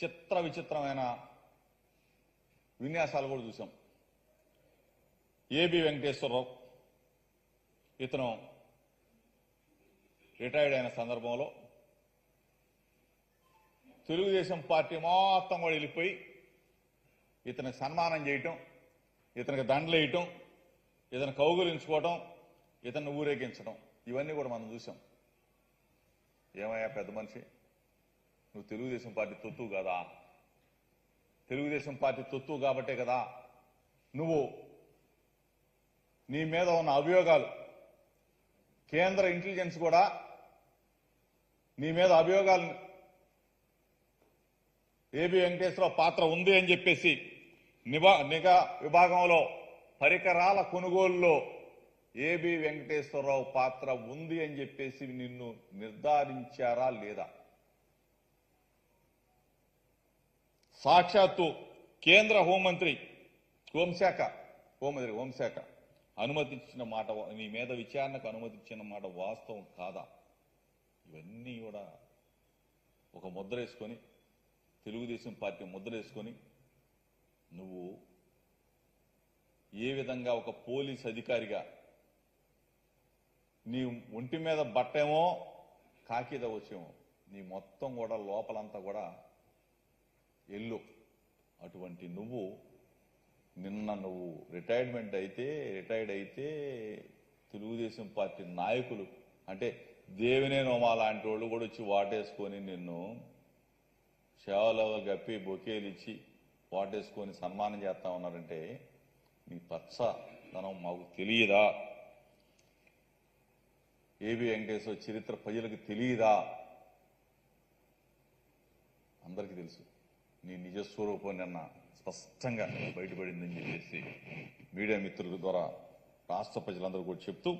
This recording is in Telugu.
చిత్ర విచిత్రమైన విన్యాసాలు కూడా చూసాం ఏబి వెంకటేశ్వరరావు ఇతను రిటైర్డ్ అయిన సందర్భంలో తెలుగుదేశం పార్టీ మొత్తం కూడా వెళ్ళిపోయి ఇతని సన్మానం చేయటం ఇతనికి దండలు వేయటం ఇతను కౌగులించుకోవటం ఇతన్ని ఊరేగించడం ఇవన్నీ కూడా మనం చూసాం ఏమయ్యా పెద్ద మనిషి? నువ్వు తెలుగుదేశం పార్టీ తొత్తు కదా. తెలుగుదేశం పార్టీ తొత్తు కాబట్టే కదా. నువ్వు నీ మీద ఉన్న అభియోగాలు కేంద్ర ఇంటెలిజెన్స్ కూడా నీ మీద అభియోగాలు ఏబి వెంకటేశ్వరరావు పాత్ర ఉంది అని చెప్పేసి నిబా నిఘా విభాగంలో పరికరాల కొనుగోలులో ఏబి వెంకటేశ్వరరావు పాత్ర ఉంది అని చెప్పేసి నిన్ను నిర్ధారించారా లేదా? సాక్షాత్తు కేంద్ర హోంమంత్రి హోంశాఖ హోంమంత్రి హోంశాఖ అనుమతించిన మాట నీ మీద విచారణకు అనుమతించిన మాట వాస్తవం కాదా? ఇవన్నీ కూడా ఒక ముద్ర వేసుకొని తెలుగుదేశం పార్టీ ముద్ర వేసుకొని నువ్వు ఏ విధంగా ఒక పోలీస్ అధికారిగా నీ ఒంటి మీద బట్టేమో కాకిద వచ్చేమో నీ మొత్తం కూడా లోపలంతా కూడా ఎల్లు. అటువంటి నువ్వు నిన్న నువ్వు రిటైర్మెంట్ అయితే రిటైర్డ్ అయితే తెలుగుదేశం పార్టీ నాయకులు అంటే దేవినే నోమా లాంటి వాళ్ళు కూడా వచ్చి వాటేసుకొని నిన్ను సేవలో గప్పి బొకేలు ఇచ్చి వాటేసుకొని సన్మానం చేస్తా ఉన్నారంటే నీ పచ్చదనం మాకు తెలియదా? ఏబి వెంకటేశ్వర చరిత్ర ప్రజలకు తెలియదా? అందరికీ తెలుసు. నీ నిజస్వరూపం నిన్న స్పష్టంగా బయటపడిందని చెప్పేసి మీడియా మిత్రుల ద్వారా రాష్ట్ర ప్రజలందరూ కూడా చెప్తూ